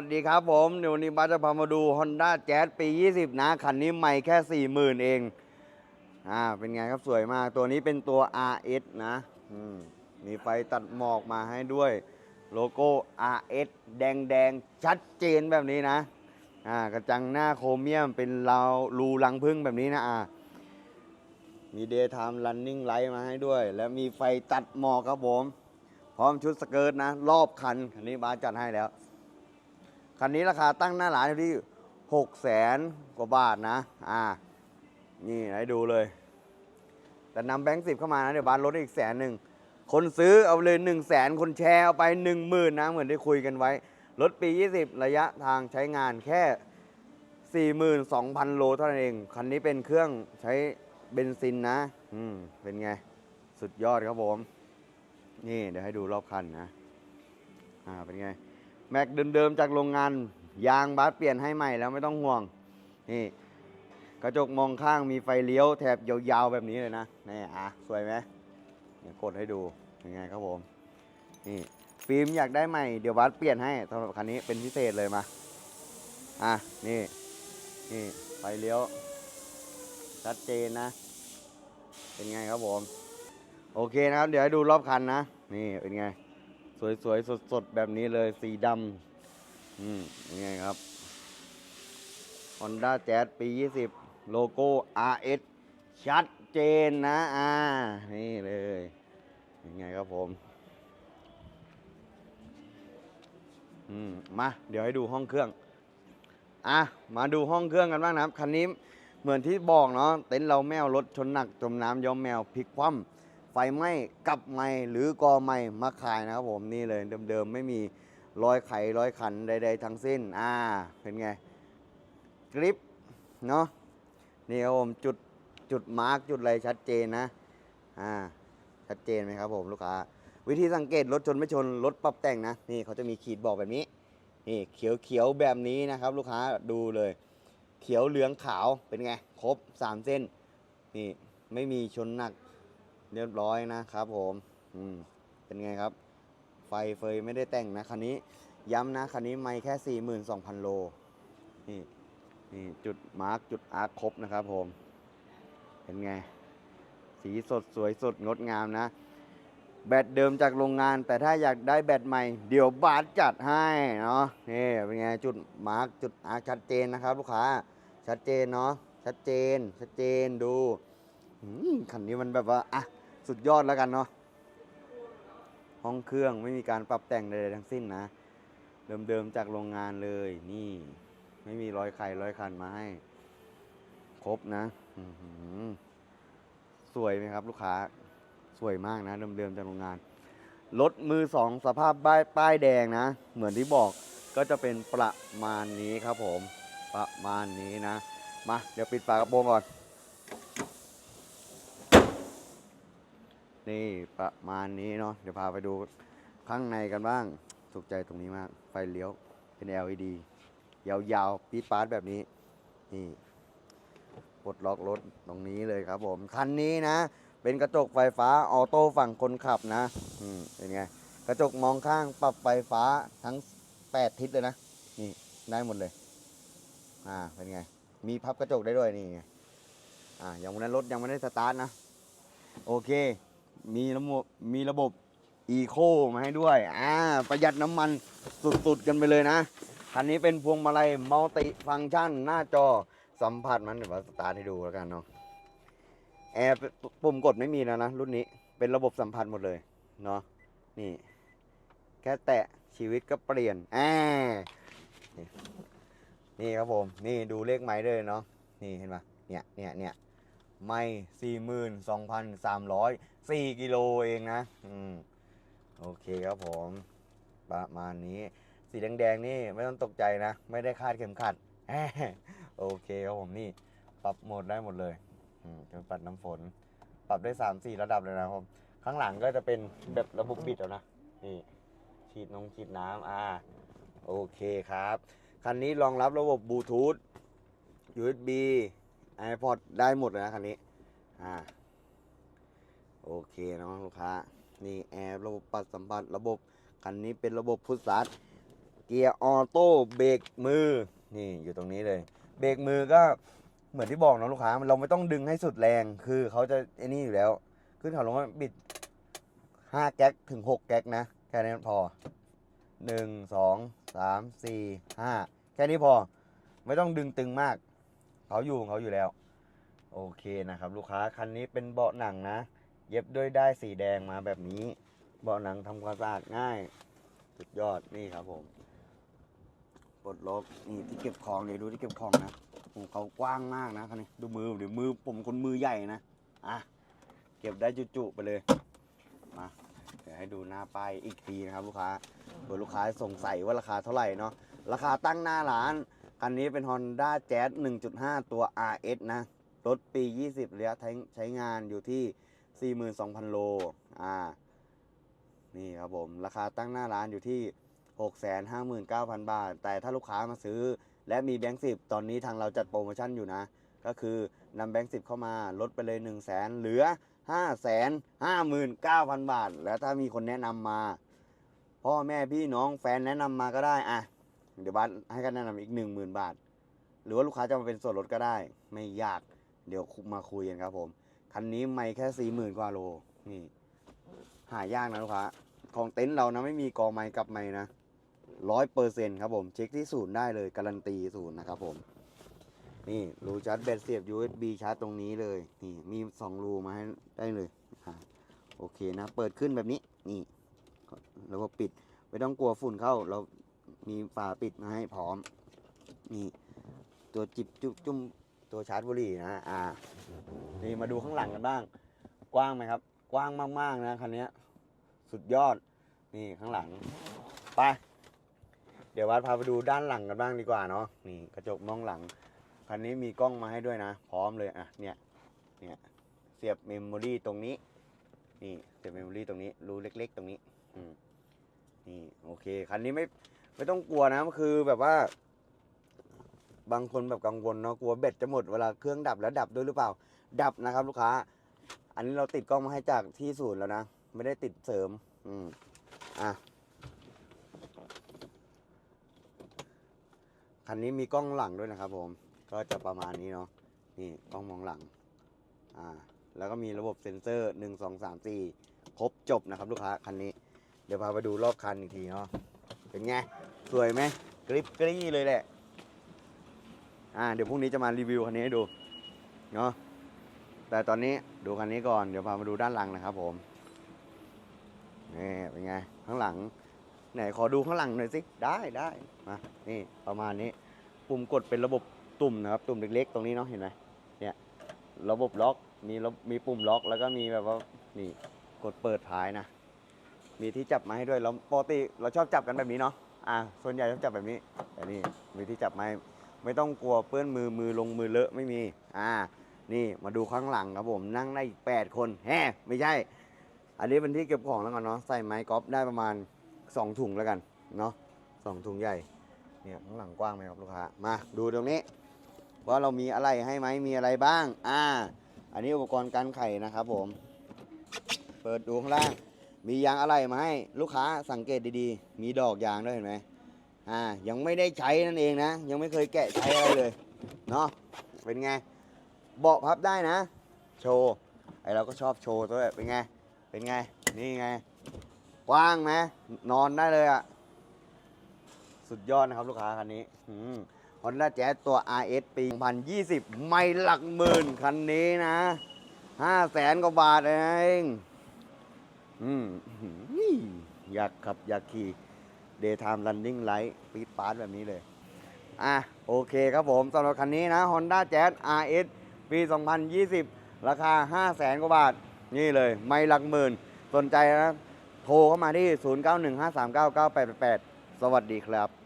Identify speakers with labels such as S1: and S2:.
S1: สวัสดีครับผมเดี๋ยววันนี้บัสจะพามาดู Honda Jazz ปี 20 นะ คันนี้ใหม่แค่ 40,000 เอง อ่า เป็นไงครับสวยมาก ตัวนี้เป็นตัว RS นะมมีไฟตัดหมอกมาให้ด้วย โลโก้ RS แดงแดงๆชัดเจนแบบนี้นะ อ่า กระจังหน้าโครเมียมเป็นราวรูรังพึ่งแบบนี้นะ อ่า มี Daytime Running Light มาให้ด้วย และมีไฟตัดหมอกครับผม พร้อมชุดสเกิร์ตนะ รอบคัน คันนี้บ้าจัดให้แล้ว คันนี้ราคาตั้งหน้าร้านอยู่ที่หกแสนกว่าบาทนะ อ่า นี่ให้ดูเลย แต่นำแบงค์สิบเข้ามานะเดี๋ยวบาทลดอีกแสนหนึ่ง คนซื้อเอาเลยหนึ่งแสนคนแชร์เอาไปหนึ่งหมื่นนะ เหมือนได้คุยกันไว้ รถปี 20 ระยะทางใช้งานแค่ 42,000 โลเท่านั้นเอง คันนี้เป็นเครื่องใช้เบนซินนะ อืม เป็นไง สุดยอดครับผม นี่เดี๋ยวให้ดูรอบคันนะ อ่า เป็นไง แม็กเดิมๆจากโรงงาน ยางบาสเปลี่ยนให้ใหม่แล้วไม่ต้องห่วงนี่กระจกมองข้างมีไฟเลี้ยวแถบยาวๆแบบนี้เลยนะนี่อะสวยไหมเดี๋ยวกดให้ดูยังไงครับผมนี่ฟิล์มอยากได้ใหม่เดี๋ยวบาสเปลี่ยนให้สำหรับคันนี้เป็นพิเศษเลยมาอะนี่นี่ไฟเลี้ยวชัดเจนนะ เป็นไงครับผม โอเคนะครับ เดี๋ยวให้ดูรอบคันนะ นี่เป็นไง สวยๆ สดๆ แบบนี้เลยสีดำอืมยังไงครับ Honda Jazz ปี 20 โลโก้ RS ชัดเจนนะ อ่า นี่เลยยังไงครับผม อืม มา เดี๋ยวให้ดูห้องเครื่อง อะ มาดูห้องเครื่องกันบ้างนะครับ คันนี้เหมือนที่บอกเนาะ เต็นท์เราแมวรถชนหนักจมน้ำย้อมแมวพลิกคว่ำ ไฟไหม้กับไหม้หรือกอไหม้มาขายนะครับผมนี่เลยเดิมๆไม่มีรอยไขรอยขันใดๆทั้งสิ้นอ่าเป็นไงกริปเนาะนี่ครับผมจุดจุดมาร์กจุดอะไรชัดเจนนะอ่าชัดเจนไหมครับผมลูกค้าวิธีสังเกตรถชนไม่ชนรถปรับแต่งนะนี่เขาจะมีขีดบอกแบบนี้นี่เขียวเขียวแบบนี้นะครับ ลูกค้าดูเลย เขียวเหลืองขาวเป็นไงครบสามเส้นนี่ไม่มีชนหนัก เรียบร้อยนะครับผมอืมเป็นไงครับ ไฟเฟยไม่ได้แต่งนะคันนี้ ย้ำนะคันนี้ไม่แค่ 42,000 โล นี่นี่จุดมาร์กจุดอาร์คครบนะครับผม เป็นไง สีสดสวยสดงดงามนะ แบตเดิมจากโรงงาน แต่ถ้าอยากได้แบตใหม่ เดี๋ยวบาสจัดให้เนาะนี่เป็นไงจุดมาร์กจุดอาร์คชัดเจนนะครับลูกค้าชัดเจนเนาะชัดเจนชัดเจนดูอืมคันนี้มันแบบว่าอะ สุดยอดแล้วกันเนาะห้องเครื่องไม่มีการปรับแต่งใดๆทั้งสิ้นนะ เดิมๆจากโรงงานเลยนี่ ไม่มีรอยไข่รอยคันมาให้ ครบนะสวยไหมครับ ลูกค้าสวยมากนะ เดิมๆจากโรงงานรถมือสองสภาพป้ายป้ายแดงนะ เหมือนที่บอกก็จะเป็นประมาณนี้ครับผม ประมาณนี้นะ มา เดี๋ยวปิดฝากระโปรงก่อน นี่ประมาณนี้เนาะเดี๋ยวพาไปดูข้างในกันบ้างถูกใจตรงนี้มาก ไฟเลี้ยวเป็น LED ยาวๆปี๊ดปาร์ดแบบนี้นี่ปลดล็อกรถตรงนี้เลยครับผม คันนี้นะ เป็นกระจกไฟฟ้าออโต้ฝั่งคนขับนะอืมเป็นไง กระจกมองข้างปรับไฟฟ้าทั้ง 8 ทิศเลยนะ นี่ได้หมดเลย อ่าเป็นไง มีพับกระจกได้ด้วยนี่ไงอ่าอย่างวันนั้นรถยังไม่ได้สตาร์ทนะ โอเค มีระบบมีระบบอีโคมาให้ด้วย อ่า ประหยัดน้ำมันสุดๆกันไปเลยนะ คันนี้เป็นพวงมาลัยมัลติฟังก์ชัน หน้าจอสัมผัสมันเดี๋ยวสตาร์ทให้ดูแล้วกันเนาะ แอร์ปุ่มกดไม่มีแล้วนะ รุ่นนี้ เป็นระบบสัมผัสหมดเลย เนาะ นี่ แค่แตะชีวิตก็เปลี่ยนอ่านี่ครับผม นี่ดูเลขไม้ด้วยเนาะ นี่เห็นปะเนี่ย เนี่ย เนี่ย ไม่สี่หมื่นสองพันสามร้อยสี่กิโลเองนะ อืม โอเคครับผม ประมาณนี้ สีแดงๆนี่ไม่ต้องตกใจนะ ไม่ได้คาดเข็มขัด โอเคครับผมนี่ ปรับโหมดได้หมดเลยอืมเครื่องปัดน้ำฝน ปรับได้สามสี่ระดับเลยนะครับ ข้างหลังก็จะเป็นแบบระบบปิดแล้วนะ นี่ ฉีดนงฉีดน้ำอ่า โอเคครับ คันนี้รองรับระบบบลูทูธ USB iPod ได้หมดเลยนะคันนี้ อ่า โอเคเนาะลูกค้า นี่แอร์ระบบปัดสัมผัสระบบคันนี้เป็นระบบพุทธศาสตร์เกียร์ออโต้เบรกมือ นี่อยู่ตรงนี้เลย เบรกมือก็เหมือนที่บอกนะลูกค้าเราไม่ต้องดึงให้สุดแรง คือเขาจะไอ้นี่อยู่แล้ว ขึ้นเขาลงมาบิดห้าแก๊กถึงหกแก๊กนะ แค่นี้พอหนึ่งสองสามสี่ห้าแค่นี้พอ ไม่ต้องดึงตึงมาก เขาอยู่ของเขาอยู่แล้ว โอเคนะครับ ลูกค้าคันนี้เป็นเบาะหนังนะ เย็บด้วยได้ายสีแดงมาแบบนี้ เบาะหนังทำความสะอาดง่าย สุดยอดนี่ครับผมปลดล็อกนี่ที่เก็บของเดี๋ยวดูที่เก็บของนะโอ้เขากว้างมากนะคันนี้ดูมือเดี๋ยวมือผมคนมือใหญ่นะอะเก็บได้จุๆไปเลยมาเดี๋ยวให้ดูหน้าป้ายอีกทีนะครับ ลูกค้าเผื่อลูกค้าสงสัยว่าราคาเท่าไหร่เนาะราคาตั้งหน้าร้าน คันนี้เป็น Honda Jazz 1.5 ตัว RS นะ รถปี 20 ระยะใช้ใช้งานอยู่ที่ 42,000 โล อ่า นี่ครับผม ราคาตั้งหน้าร้านอยู่ที่ 659,000 บาท แต่ถ้าลูกค้ามาซื้อ และมีแบงค์สิบตอนนี้ทางเราจัดโปรโมชั่นอยู่นะ ก็คือนำแบงค์สิบเข้ามาลดไปเลย 1 0 0 0 0แสนเหลือ 5 5 9 0 0 0 บาท แล้วถ้ามีคนแนะนำมา พ่อแม่พี่น้องแฟนแนะนำมาก็ได้ อะ เดี๋ยวบัสให้กันแนะนำอีก10,000บาท หรือว่าลูกค้าจะมาเป็นส่วนลดก็ได้ ไม่ยากเดี๋ยวมาคุยกันครับผม คันนี้ไม่แค่สี่หมื่นกว่าโลนี่หายากนะลูกค้าของเต็นท์เรานะไม่มีกองไม้กับไม้นะร้อยเปอร์เซ็นต์ครับผมเช็คที่ศูนย์ได้เลย การันตีศูนย์นะครับผมนี่รูชาร์จแบตเสียบ USB ชาร์จตรงนี้เลยนี่มีสองรูมาให้ได้เลยโอเคนะ เปิดขึ้นแบบนี้นี่แล้วก็ปิด ไม่ต้องกลัวฝุ่นเข้า เรา มีฝาปิดมาให้พร้อม นี่ ตัวจิบจุบจุ้มตัวชาร์จบุหรี่นะอ่านี่มาดูข้างหลังกันบ้าง กว้างไหมครับ กว้างมากๆนะคันนี้สุดยอด นี่ข้างหลังไปเดี๋ยววัดพาไปดูด้านหลังกันบ้างดีกว่าเนาะนี่กระจกมองหลังคันนี้มีกล้องมาให้ด้วยนะ พร้อมเลยอะเนี่ยเนี่ยเสียบเมมโมรี่ตรงนี้ นี่เสียบเมมโมรี่ตรงนี้รูเล็ก ๆ ตรงนี้ อืมนี่โอเคคันนี้ไม่ ไม่ต้องกลัวนะมันคือแบบว่า บางคนแบบกังวลเนาะกลัวแบตจะหมดเวลาเครื่องดับแล้วดับด้วยหรือเปล่า ดับนะครับ ลูกค้า อันนี้เราติดกล้องมาให้จากที่ศูนย์แล้วนะไม่ได้ติดเสริม อืมอะคันนี้มีกล้องหลังด้วยนะครับ ผม ก็จะประมาณนี้เนาะนี่กล้องมองหลัง อ่า แล้วก็มีระบบเซ็นเซอร์หนึ่งสองสามสี่ครบจบนะครับ ลูกค้าคันนี้ เดี๋ยวพาไปดูรอบคันอีกทีเนาะเป็นไง สวยไหมกริบกรี้เลยแหละ อ่า เดี๋ยวพรุ่งนี้จะมารีวิวคันนี้ให้ดู เนาะ แต่ตอนนี้ดูคันนี้ก่อน เดี๋ยวพามาดูด้านหลังนะครับผม นี่เป็นไง ข้างหลัง ไหนขอดูข้างหลังหน่อยสิ ได้ได้มา นี่ประมาณนี้ ปุ่มกดเป็นระบบตุ่มนะครับ ตุ่มเล็กๆ ตรงนี้เนาะ เห็นไหมเนี่ย ระบบล็อก มีมีปุ่มล็อก แล้วก็มีแบบว่า นี่ กดเปิดท้ายนะ มีที่จับมาให้ด้วย แล้วปกติเราชอบจับกันแบบนี้เนาะ อ่าส่วนใหญ่ชอบจับแบบนี้แต่นี่มีที่จับไม้ไม่ต้องกลัวเปื้อนมือมือลงมือเลอะไม่มีอ่านี่มาดูข้างหลังครับผมนั่งได้อีกแปดคนแฮไม่ใช่ อันนี้เป็นที่เก็บของแล้วกันเนาะใส่ไม้กอล์ฟได้ประมาณสองถุงแล้วกันเนาะสองถุงใหญ่เนี่ยข้างหลังกว้างไหมครับลูกค้ามาดูตรงนี้ ว่าเรามีอะไรให้ไหมมีอะไรบ้าง อ่า อันนี้อุปกรณ์การไข่นะครับผม เปิดดูข้างล่าง มียางอะไรมาให้ลูกค้าสังเกตดีๆ มีดอกยางด้วยเห็นไหมอ่ายังไม่ได้ใช้นั่นเองนะ ยังไม่เคยแกะใช้อะไรเลยเนาะเป็นไงเบาะพับได้นะ โชว์ไอเราก็ชอบโชว์ด้วยเป็นไงเป็นไงนี่ไงกว้างไหมนอนได้เลยอะสุดยอดนะครับลูกค้าคันนี้ฮอนด้าแจ๊สตัว RS ปี 2020 ไม่หลักหมื่นคันนี้นะ5แสนกว่าบาทเอง อืมอยากขับ อยากขี่ Daytime Running Light ปีดปาร์ตแบบนี้เลย อะ โอเคครับผมสำหรับคันนี้นะ Honda Jazz RS ปี 2020 ราคา 5 0 0แสนกว่าบาท นี่เลย ไม่หลักหมื่น สนใจนะ โทรเข้ามาที่ 0915399888 สวัสดีครับ